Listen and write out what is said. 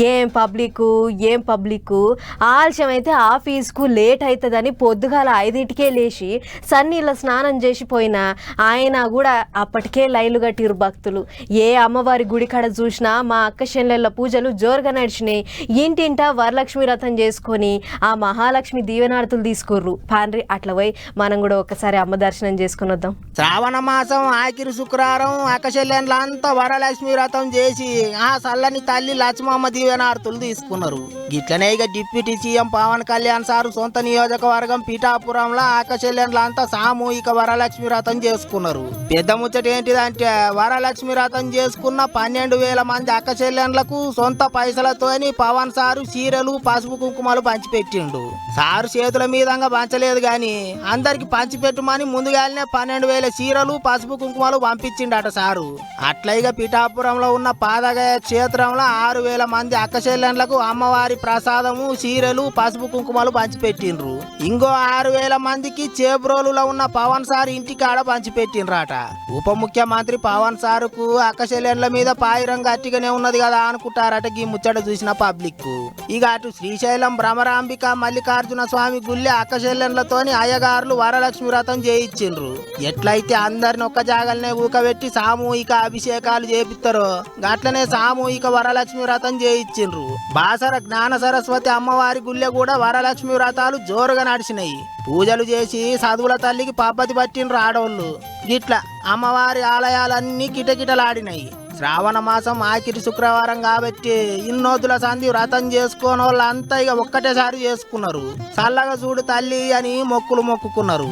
ఏం పబ్లిక్ ఏం పబ్లిక్ ఆలస్యం అయితే ఆఫీస్కు లేట్ అవుతుందని పొద్దుగాల ఐదింటికే లేచి సన్నీళ్ళ స్నానం చేసిపోయిన ఆయన కూడా అప్పటికే లైలు కట్టిరు భక్తులు. ఏ అమ్మవారి గుడి కాడ చూసినా మా అక్క చెల్లెళ్ళ పూజలు జోరుగా నడిచినాయి. ఇంటింటా వరలక్ష్మి రథం చేసుకొని ఆ మహాలక్ష్మి దీవెనార్తులు తీసుకుర్రు. పాండ్రి అట్లా పోయి మనం కూడా ఒకసారి అమ్మ దర్శనం చేసుకుని వద్దాం. శ్రావణ మాసం ఆఖరి శుక్రవారం అక్కచెల్లెండ్లంతా వరలక్ష్మి వ్రతం చేసి ఆ చల్లని తల్లి లక్ష్మమ్మ దీవెనార్తులు తీసుకున్నారు. గిట్లనే ఇక deputy CM Pawan Kalyan sir సొంత నియోజకవర్గం పీఠాపురంలో ఆకశల్యంలంతా సామూహిక వరలక్ష్మి వ్రతం చేసుకున్నారు. పెద్ద ముచ్చట ఏంటిదంటే వరలక్ష్మి వ్రతం చేసుకున్న పన్నెండు వేల మంది అక్కచెల్లెండ్లకు సొంత పైసలతోని పవన్ సారు చీరలు పసుపు కుంకుమలు పంచిపెట్టిండు. సారు చేతుల మీదంగా పంచలేదు గాని అందరికి పంచిపెట్టుమని ముందుగానే పన్నెండు వేల చీరలు పసుపు కుంకుమలు పంపించిండట సారు. అట్లయిగా పిఠాపురంలో ఉన్న పాదగయ క్షేత్రంలో ఆరు వేల మంది అక్కచెల్లెండ్లకు అమ్మవారి ప్రసాదము చీరలు పసుపు కుంకుమలు పంచిపెట్టిండ్రు. ఇంకో ఆరు వేల మందికి చేబ్రోలులో ఉన్న పవన్ సార్ ఇంటికాడ పంచిపెట్టిండ్రట. ఉప ముఖ్యమంత్రి పవన్ సారుకు అక్కచెల్లెండ్ల మీద పాయిరం గట్టిగానే ఉన్నది కదా అనుకుంటారట ఈ ముచ్చట చూసిన పబ్లిక్ ఇక అటు శ్రీశైలం భ్రమరాంబిక మల్లికార్జున స్వామి గుల్లె అక్కచెల్లెండ్లతోని అయ్యగారులు వరలక్ష్మి వ్రతం చేయించిండ్రు. ఎట్లయితే అందరిని ఒక్క జాగలనే ఊకబెట్టి సామూహిక అభిషేకాలు చేపిస్తారో గట్లనే సామూహిక వరలక్ష్మి వ్రతం చేయించిండ్రు బాసర జ్ఞాన సరస్వతి అమ్మవారి గుళ్ళె కూడా వరలక్ష్మి వ్రతాలు జోరుగా నడిచినాయి. పూజలు చేసి చదువుల తల్లికి పబ్బతి పట్టిండ్రు ఆడవాళ్ళు ఇట్లా అమ్మవారి ఆలయాలన్నీ కిటకిటలాడినాయి. శ్రావణ మాసం ఆఖరి శుక్రవారం కాబట్టి ఇన్నోతుల సంధి వ్రతం చేసుకోని వాళ్ళంతా ఇక ఒక్కటేసారి చేసుకున్నారు. చల్లగా చూడు తల్లి అని మొక్కులు మొక్కుకున్నారు.